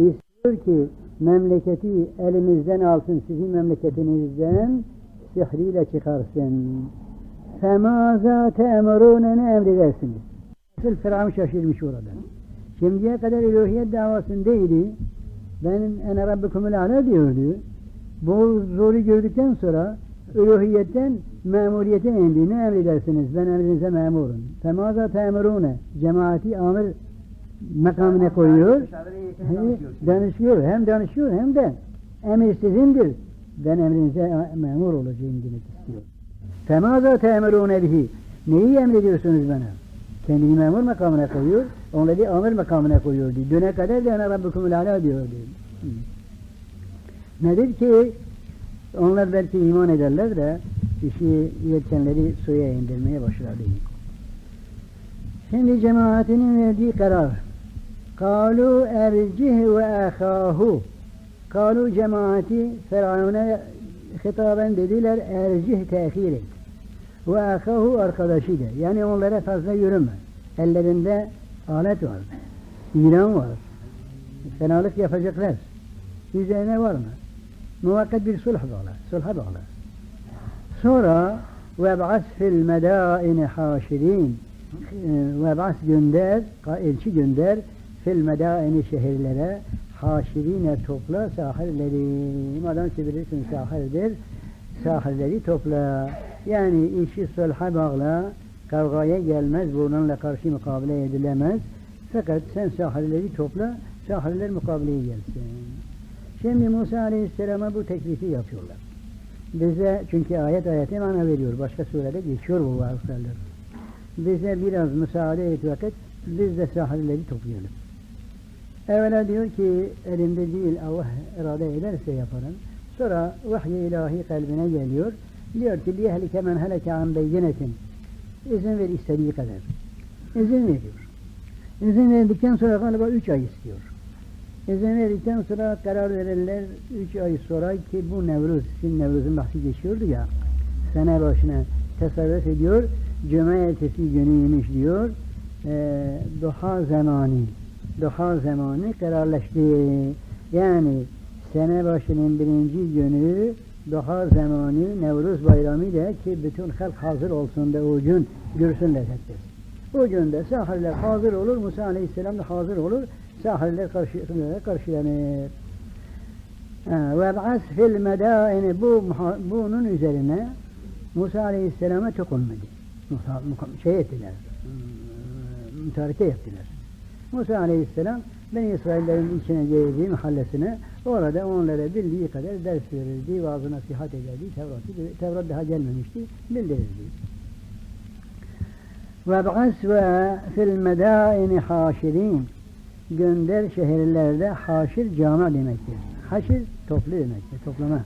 İstiyor ki memleketi elimizden alsın, sizin memleketinizden sihriyle çıkarsın. Femaza te'emurune ne emredersiniz? Nasıl Firavun şaşırmış orada. Şimdiye kadar üluhiyet davasındaydı. Ben ene rabbikumul ala diyordu. Bu zoru gördükten sonra üluhiyetten memuriyete indi. Ne emredersiniz? Ben emrinize memurum. Femaza te'emurune cemaati amir makamına koyuyor. Danışıyor. Hem danışıyor hem de emir sizindir. Ben emrinize memur olacağım demek istiyor. Femaza te'emurune bihi. Neyi emrediyorsunuz bana? Kendini memur makamına koyuyor. Onları amir makamına koyuyordu. Düne kadar da ana rabbukumul ala diyordu. Hı. Nedir ki onlar belki iman ederler de işi yelkenleri suya indirmeye başladı. Şimdi cemaatinin verdiği karar. Kalu ercih ve ahahu. Kalu cemaati Firavun'a hitaben dediler ercih tehir et. Ve ahahu arkadaşı da. Yani onlara fazla yürüme. Ellerinde alet var. İran var. Fenalık yapacaklar. Üzerine var mı? Muvakkat bir sulh bağla. Sulha bağla. Sonra وَبْعَثْ فِي الْمَدَائِنِ حَاشِرِينَ وَبْعَثْ gönder, elçi gönder fil medaini şehirlere haşirine topla sahilleri. Madem çevirirsin sahildir, sahilleri topla. Yani işi sulha bağla, kavgaya gelmez, bununla karşı mukabele edilemez. Fakat sen sahilleri topla, sahiller mukabileye gelsin. Şimdi Musa Aleyhisselam'a bu teklifi yapıyorlar. Bize çünkü ayet ayete mana veriyor. Başka surede geçiyor bu varsalar. Bize biraz müsaade et vakit biz de sahilleri toplayalım. Evvela diyor ki elimde değil Allah irade ederse yaparım. Sonra vahiy ilahi kalbine geliyor. Diyor ki liyehlike men heleke an beyinetin. İzin ver istediği kadar. İzin veriyor. İzin verdikten sonra galiba üç ay istiyor. İzin verdikten sonra karar verirler üç ay sonra ki bu Nevruz, şimdi Nevruz'un bahsi geçiyordu ya sene başına tasarruf ediyor. Cuma ertesi günüymüş diyor. E, duha zamanı duha zamanı kararlaştı. Yani sene başının birinci günü duha zamanı Nevruz bayramı da ki bütün halk hazır olsun da o gün görsünler herkes. O günde sahiller hazır olur, Musa Aleyhisselam da hazır olur, sahiller karşılanır. karşılanır. Ve ba'as fil medaini bu bunun üzerine Musa Aleyhisselam'a çok olmadı. Şey ettiler, mütareke ettiler. Musa Aleyhisselam ben İsraillerin içine girdiği mahallesine orada onlara bildiği kadar ders verirdi, vaazı nasihat ederdi, Tevrat'ı, Tevrat daha gelmemişti, bildirirdi. Ve gasve fil medaini haşirin gönder şehirlerde haşir cama demektir. Haşir toplu demektir, toplama.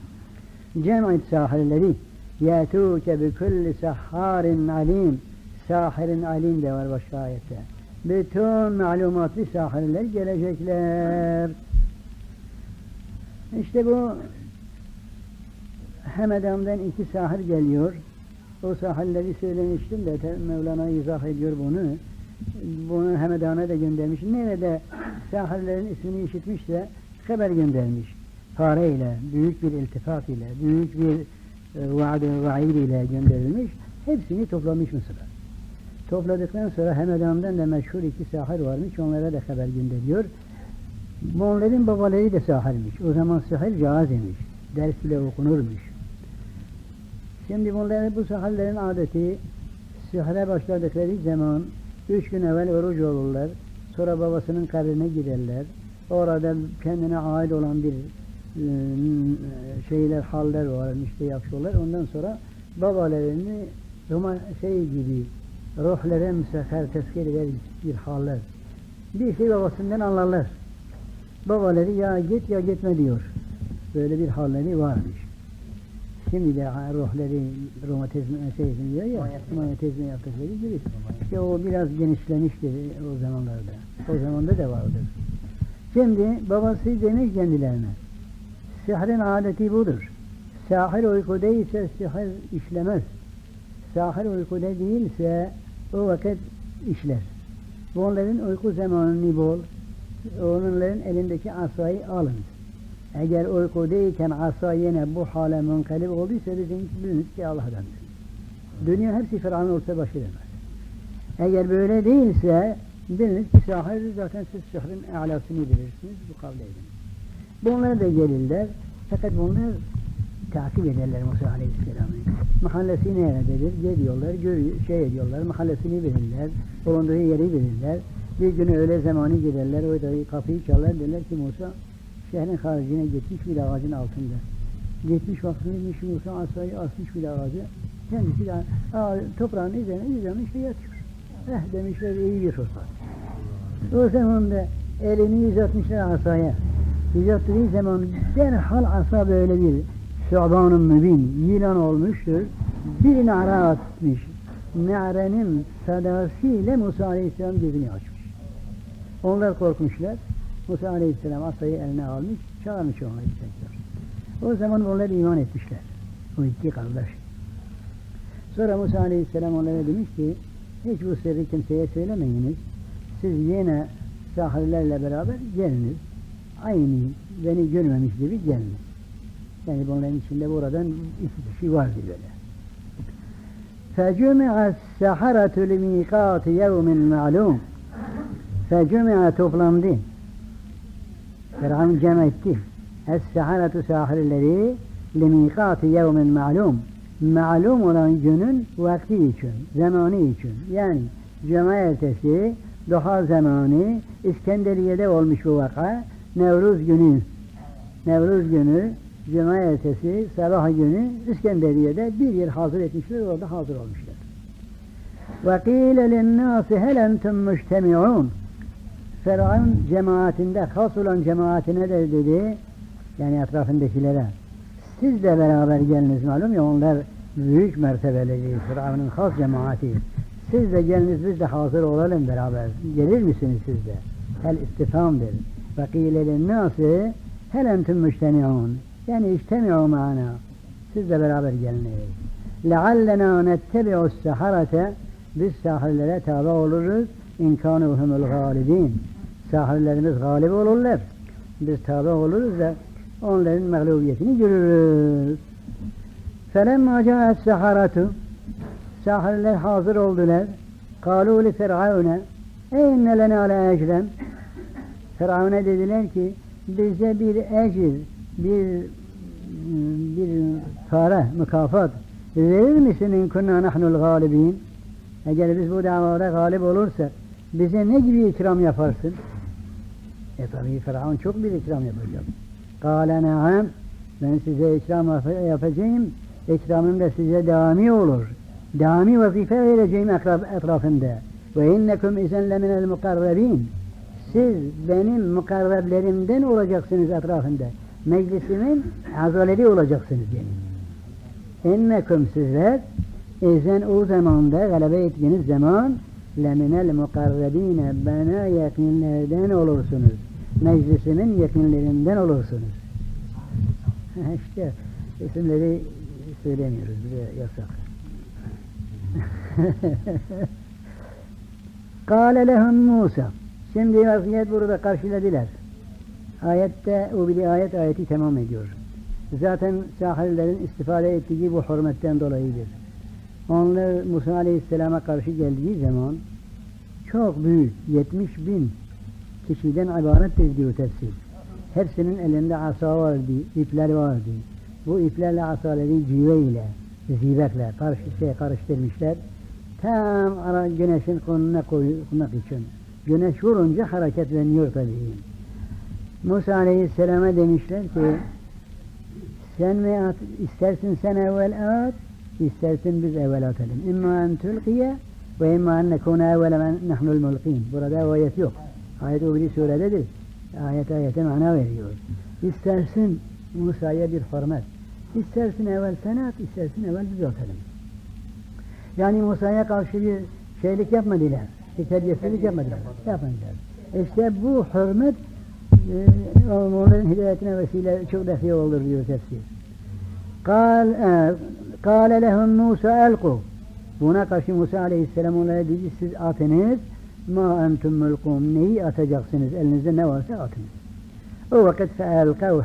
Cem'it sahirleri yatuke bi kulli saharin alim sahirin alim de var başka ayette. Bütün malumatlı sahirler gelecekler. İşte bu Hemedam'dan iki sahir geliyor. O sahilleri söylemiştim de Mevlana izah ediyor bunu. Bunu Hemedan'a da göndermiş. Nerede sahirlerin ismini işitmişse haber göndermiş. Pareyle, büyük bir iltifat ile, büyük bir e, vaad-ı ile gönderilmiş. Hepsini toplamış Mısır'a. Topladıktan sonra Hemedan'dan da meşhur iki sahir varmış. Onlara da haber gönderiyor. Onların babaları da sahirmiş. O zaman sahir caiz imiş. Ders bile okunurmuş. Şimdi bunların bu sahirlerin adeti sihre başladıkları zaman üç gün evvel oruç olurlar. Sonra babasının kabrine giderler. Orada kendine ait olan bir e, şeyler, haller var, işte yapıyorlar. Ondan sonra babalarını Roma şey gibi ruhlara müseher tezkir eder bir haller. Bir şey babasından anlarlar. Babaları ya git ya gitme diyor. Böyle bir halleri varmış. Şimdi de ruhları romatizma şey diyor ya, romatizma yaptıkları gibi. İşte o biraz genişlemiştir o zamanlarda. O zamanda da vardır. Şimdi babası demiş kendilerine, sihrin adeti budur. Sahir uykuda ise sihir işlemez. Sahir uykuda değilse o vakit işler. Onların uyku zamanını bol, onların elindeki asayı alın. Eğer uykudayken asa yine bu hale münkalip olduysa bizim biliniz ki Allah'tandır. Dünya hepsi Firavun olsa başı demez. Eğer böyle değilse biliniz ki sahir zaten siz şehrin alasını bilirsiniz. Bu kavle edin. Bunlar da gelirler. Fakat bunlar takip ederler Musa Aleyhisselam'ı. Mahallesi nerededir? Geliyorlar, görüyor, şey ediyorlar, mahallesini bilirler, bulunduğu yeri bilirler. Bir gün öğle zamanı giderler, orada kapıyı çalar, derler ki Musa şehrin haricine gitmiş bir ağacın altında. Gitmiş bakmış Musa asayı asmış bir ağacı. Kendisi de aa, toprağın üzerine üzerine yatıyor. Eh demişler iyi bir fırsat. O zaman da elini uzatmışlar asaya. Uzattığı zaman derhal asa böyle bir Şaban'ın mübin yılan olmuştur. Bir nara atmış. Narenin sadasıyla Musa Aleyhisselam gözünü açmış. Onlar korkmuşlar. Musa Aleyhisselam asayı eline almış, çağırmış onları tekrar. O zaman onlar iman etmişler. O iki kardeş. Sonra Musa Aleyhisselam onlara demiş ki, hiç bu sırrı kimseye söylemeyiniz. Siz yine sahirlerle beraber geliniz. Aynı beni görmemiş gibi geliniz. Yani bunların içinde buradan iki kişi vardı böyle. فَجُمِعَ السَّحَرَةُ لِمِيقَاتِ يَوْمٍ مَعْلُومٍ فَجُمِعَ toplandı. Firavun cem etti. Es-seharatu sahirleri limikati yevmin ma'lum. Ma'lum olan günün vakti için, zamanı için. Yani cuma ertesi, duha zamanı, İskenderiye'de olmuş bu vaka. Nevruz günü, Nevruz günü, cuma ertesi, sabah günü İskenderiye'de bir yer hazır etmişler, orada hazır olmuşlar. وَقِيلَ لِلنَّاسِ هَلْ اَنْتُمْ مُجْتَمِعُونَ Firavun cemaatinde, has olan cemaatine de dedi, yani etrafındakilere, siz de beraber geliniz malum ya onlar büyük mertebeli, Firavun'un has cemaati. Siz de geliniz biz de hazır olalım beraber. Gelir misiniz siz de? Hel istifamdır. Ve kîle nâsı hel entüm müştemi'ûn. Yani iştemi'û ma'ana. Siz de beraber geliniz. لَعَلَّنَا نَتَّبِعُ السَّحَرَةَ Biz sahillere tabi oluruz. İmkânuhumul gâlibîn. Sahillerimiz galip olurlar. Biz tabi oluruz da onların mağlubiyetini görürüz. فَلَمَّا جَاءَ السَّحَرَةُ Sahirler hazır oldular. قَالُوا لِفِرْعَوْنَ اَيْنَّ لَنَا لَاَجْرًا Firavun'a dediler ki bize bir ecir, bir bir para, mükafat verir misin in kunna nahnul galibin? Eğer biz bu davada galip olursak bize ne gibi ikram yaparsın? E tabi Firavun çok bir ikram yapacak. Kâle ne'am ben size ikram yap- yapacağım. İkramım da size devamı olur. Devamı vazife vereceğim etraf- etrafında. Ve innekum izen leminel mukarrabin. Siz benim mukarrablerimden olacaksınız etrafında. Meclisimin azaleri olacaksınız yani. İnnekum sizler izen o zamanda galebe ettiğiniz zaman leminel mukarrabine bana yakınlardan olursunuz. Meclisimin yakınlarından olursunuz. işte isimleri söylemiyoruz. Bize yasak. Kâle lehum Musa. Şimdi vaziyet burada karşıladılar. Ayette o bir ayet ayeti tamam ediyor. Zaten sahillerin istifade ettiği bu hürmetten dolayıdır. Onlar Musa Aleyhisselam'a karşı geldiği zaman çok büyük 70 bin kişiden ibarettir diyor tefsir. Hepsinin elinde asa vardı, ipler vardı. Bu iplerle asaları cive ile, zibekle şey karıştırmışlar. Tam ara güneşin konuna koymak için. Güneş vurunca hareketleniyor tabii. Musa Aleyhisselam'a demişler ki sen mi at, istersin sen evvel at, istersin biz evvel atalım. İmma en tülkiye ve imma en nekune evvele men nahnul mulkin. Burada ayet yok. Ayet o bir surededir. Ayet ayete mana veriyor. İstersin Musa'ya bir hürmet. İstersin evvel sen at, istersin evvel biz atalım. Yani Musa'ya karşı bir şeylik yapmadılar. Bir terbiyesizlik yapmadılar. Yapmadılar. İşte bu hürmet e, onların hidayetine vesile çok defi şey olur diyor tefsir. Kal, e, kâle lehum Musa elku. Buna karşı Musa aleyhisselam onlara dedi siz atınız. Ma entum mulkum neyi atacaksınız? Elinizde ne varsa atınız. O vakit feelkav